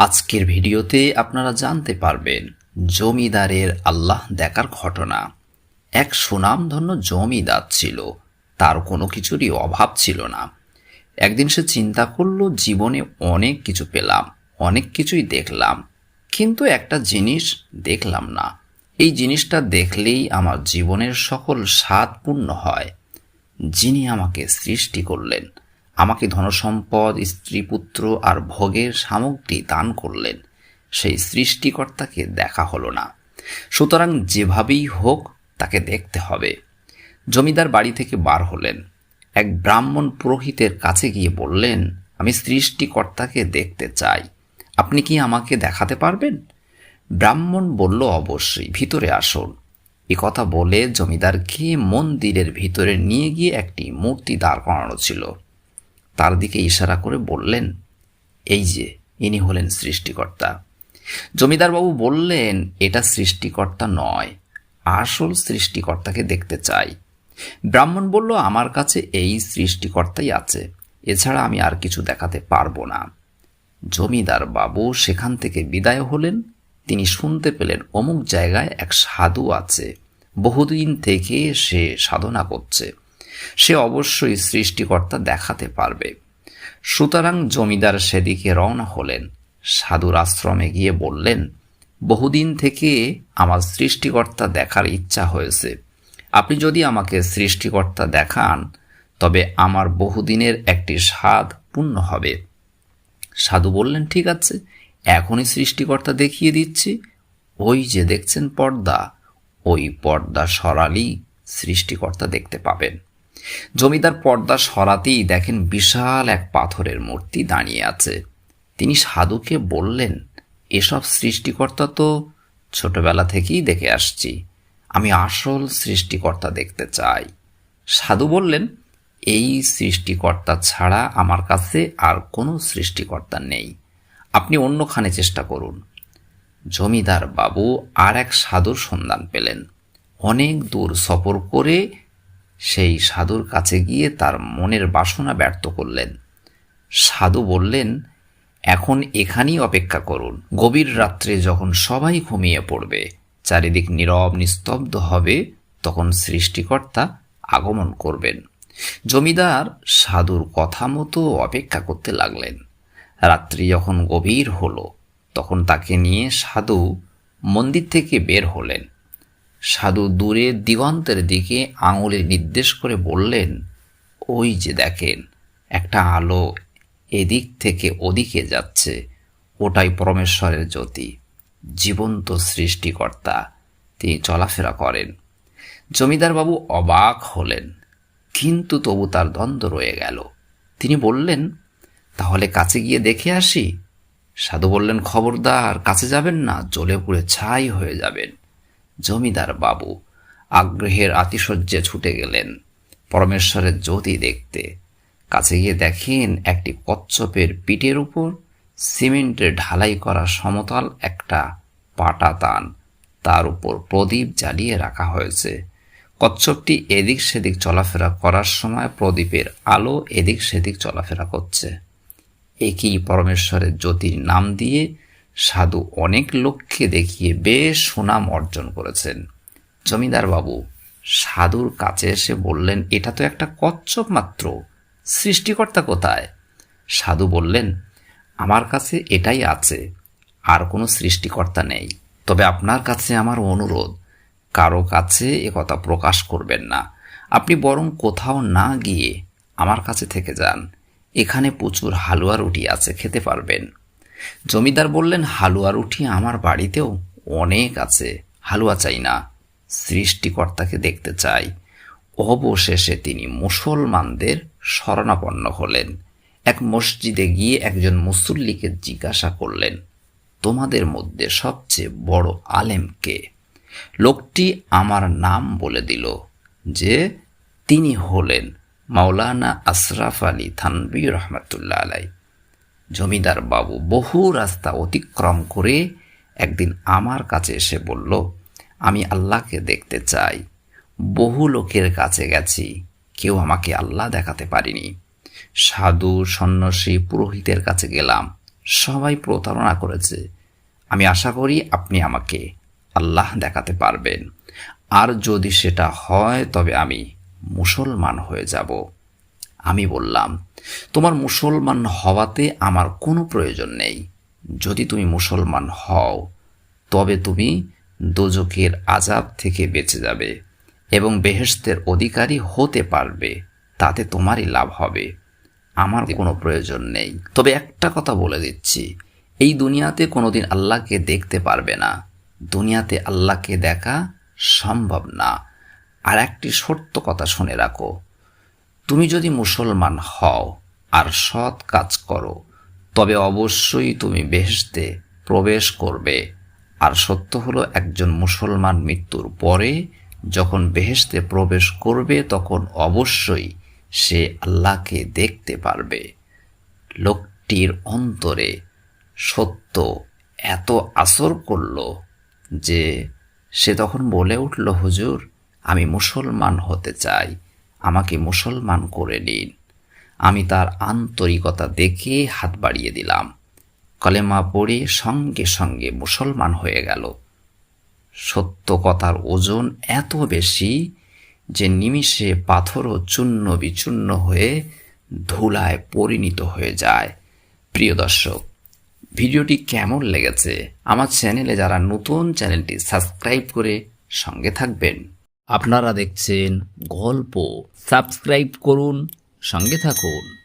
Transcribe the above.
আজকের ভিডিওতে আপনারা জানতে পারবেন, জমিদারের আল্লাহ দেখার ঘটনা। এক সুনামধন্য জমিদার ছিল, তার কোনো কিছুরই অভাব ছিল না। একদিন সে চিন্তা করল, জীবনে অনেক কিছু পেলাম, অনেক কিছুই দেখলাম, কিন্তু একটা জিনিস দেখলাম না। এই জিনিসটা দেখলেই আমার জীবনের সকল স্বাদ পূর্ণ হয়। যিনি আমাকে সৃষ্টি করলেন আমাকে ধনসম্পদ স্ত্রী পুত্র আর ভোগের সামগ্রী দান করলেন। সেই সৃষ্টিকর্তাকে দেখা হলো না। সুতরাং যেভাবেই হোক তাকে দেখতে হবে। জমিদার বাড়ি থেকে বার হলেন। এক ব্রাহ্মণ পুরোহিতের কাছে গিয়ে বললেন, আমি সৃষ্টিকর্তাকে দেখতে চাই। আপনি কি আমাকে দেখাতে পারবেন? ব্রাহ্মণ বলল, অবশ্যই, ভিতরে আসুন। এ কথা বলে জমিদারকে মন্দিরের ভিতরে নিয়ে গিয়ে একটি মূর্তি দাঁড় করানো ছিল। তার দিকে ইশারা করে বললেন, এই যে, ইনি হলেন সৃষ্টিকর্তা। জমিদারবাবু বললেন, এটা সৃষ্টিকর্তা নয়, আসল সৃষ্টিকর্তাকে দেখতে চাই। ব্রাহ্মণ বলল, আমার কাছে এই সৃষ্টিকর্তাই আছে, এছাড়া আমি আর কিছু দেখাতে পারব না। জমিদার বাবু সেখান থেকে বিদায় হলেন। তিনি শুনতে পেলেন, অমুক জায়গায় এক সাধু আছে, বহুদিন থেকে সে সাধনা করছে। সে অবশ্যই সৃষ্টিকর্তা দেখাতে পারবে। সুতরাং জমিদার সেদিকে রওনা হলেন। সাধুর আশ্রমে গিয়ে বললেন, বহুদিন থেকে আমার সৃষ্টিকর্তা দেখার ইচ্ছা হয়েছে। আপনি যদি আমাকে সৃষ্টিকর্তা দেখান, তবে আমার বহুদিনের একটি স্বাদ পূর্ণ হবে। সাধু বললেন, ঠিক আছে, এখনই সৃষ্টিকর্তা দেখিয়ে দিচ্ছি। ওই যে দেখছেন পর্দা, ওই পর্দা সরালি সৃষ্টিকর্তা দেখতে পাবেন। জমিদার পর্দা সরাতেই দেখেন বিশাল এক পাথরের মূর্তি দাঁড়িয়ে আছে। তিনি সাধুকে বললেন, এসব সৃষ্টিকর্তা তো ছোটবেলা থেকেই দেখে আসছি। আমি আসল সৃষ্টিকর্তা দেখতে চাই। সাধু বললেন, এই সৃষ্টিকর্তা ছাড়া আমার কাছে আর কোনো সৃষ্টিকর্তা নেই। আপনি অন্যখানে চেষ্টা করুন। জমিদার বাবু আর এক সাধুর সন্ধান পেলেন। অনেক দূর সফর করে সেই সাধুর কাছে গিয়ে তার মনের বাসনা ব্যর্থ করলেন। সাধু বললেন, এখন এখানেই অপেক্ষা করুন। গভীর রাত্রে যখন সবাই ঘুমিয়ে পড়বে, চারিদিক নীরব নিস্তব্ধ হবে, তখন সৃষ্টিকর্তা আগমন করবেন। জমিদার সাধুর কথা মতো অপেক্ষা করতে লাগলেন। রাত্রি যখন গভীর হলো, তখন তাকে নিয়ে সাধু মন্দির থেকে বের হলেন। সাধু দূরে দিগন্তের দিকে আঙুলে নির্দেশ করে বললেন, ওই যে দেখেন, একটা আলো এদিক থেকে ওদিকে যাচ্ছে। ওটাই পরমেশ্বরের জ্যোতি, জীবন্ত সৃষ্টিকর্তা। তিনি চলাফেরা করেন। জমিদারবাবু অবাক হলেন, কিন্তু তবু তার দ্বন্দ্ব রয়ে গেল। তিনি বললেন, তাহলে কাছে গিয়ে দেখে আসি। সাধু বললেন, খবরদার, কাছে যাবেন না, জ্বলে পুড়ে ছাই হয়ে যাবেন। জমিদার বাবু। আগ্রহের আতিশয্যে ছুটে গেলেন। পরমেশ্বরের জ্যোতি দেখতে। কাছে গিয়ে দেখেন একটি কচ্ছপের পিঠের উপর সিমেন্টের ঢালাই করা সমতল একটা পাটা তান তার উপর প্রদীপ জ্বালিয়ে রাখা হয়েছে। কচ্ছপটি এদিক সেদিক চলাফেরা করার সময় প্রদীপের আলো এদিক সেদিক চলাফেরা করছে। একই পরমেশ্বরের জ্যোতির নাম দিয়ে সাধু অনেক লোককে দেখিয়ে বেশ সুনাম অর্জন করেছেন। জমিদার বাবু, সাধুর কাছে এসে বললেন, এটা তো একটা কচ্ছপ মাত্র, সৃষ্টিকর্তা কোথায়? সাধু বললেন, আমার কাছে এটাই আছে, আর কোনো সৃষ্টিকর্তা নেই। তবে আপনার কাছে আমার অনুরোধ, কারও কাছে এ কথা প্রকাশ করবেন না। আপনি বরং কোথাও না গিয়ে আমার কাছে থেকে যান। এখানে প্রচুর হালুয়া রুটি আছে, খেতে পারবেন। জমিদার বললেন, হালুয়া রুটি আমার বাড়িতেও অনেক আছে, হালুয়া চাই না, সৃষ্টিকর্তাকে দেখতে চাই। অবশেষে তিনি মুসলমানদের শরণাপন্ন হলেন। এক মসজিদে গিয়ে একজন মুসল্লিকে জিজ্ঞাসা করলেন, তোমাদের মধ্যে সবচেয়ে বড় আলেমকে লোকটি আমার নাম বলে দিল, যে তিনি হলেন মাওলানা আশরাফ আলী থানবী রহমতুল্লাহ আলাই জমিদার বাবু বহু রাস্তা অতিক্রম করে একদিন আমার কাছে এসে বলল, আমি আল্লাহকে দেখতে চাই। বহু লোকের কাছে গেছি, কেউ আমাকে আল্লাহ দেখাতে পারিনি। সাধু, সন্ন্যাসী, পুরোহিতের কাছে গেলাম, সবাই প্রতারণা করেছে। আমি আশা করি আপনি আমাকে আল্লাহ দেখাতে পারবেন। আর যদি সেটা হয়, তবে আমি মুসলমান হয়ে যাব। আমি বললাম, তোমার মুসলমান হওয়াতে আমার কোনো প্রয়োজন নেই। যদি তুমি মুসলমান হও, তবে তুমি দোজকের আজাব থেকে বেঁচে যাবে এবং বেহেশতের অধিকারী হতে পারবে, তাতে তোমারই লাভ হবে। আমার কোনো প্রয়োজন নেই। তবে একটা কথা বলে দিচ্ছি, এই দুনিয়াতে কোনোদিন আল্লাহকে দেখতে পারবে না। দুনিয়াতে আল্লাহকে দেখা সম্ভব না। আর একটি সত্য কথা শুনে রাখো তুমি যদি মুসলমান হও আর সৎ কাজ করো, তবে অবশ্যই তুমি বেহেশতে প্রবেশ করবে। আর সত্য হলো, একজন মুসলমান মৃত্যুর পরে যখন বেহেশতে প্রবেশ করবে, তখন অবশ্যই সে আল্লাহকে দেখতে পারবে। লোকটির অন্তরে সত্য এত আসর করল যে সে তখন বলে উঠল, হুজুর, আমি মুসলমান হতে চাই। আমাকে মুসলমান করে নিন। আমি তার আন্তরিকতা দেখে হাত বাড়িয়ে দিলাম। কলেমা পড়ে সঙ্গে সঙ্গে মুসলমান হয়ে গেল। সত্য কথার ওজন এত বেশি যে নিমিষে পাথরও চূর্ণ বিচূর্ণ হয়ে ধুলায় পরিণত হয়ে যায়। প্রিয় দর্শক, ভিডিওটি কেমন লেগেছে? আমার চ্যানেলে যারা নতুন, চ্যানেলটি সাবস্ক্রাইব করে সঙ্গে থাকবেন। আপনারা দেখছেন গল্প। সাবস্ক্রাইব করুন সঙ্গে থাকুন।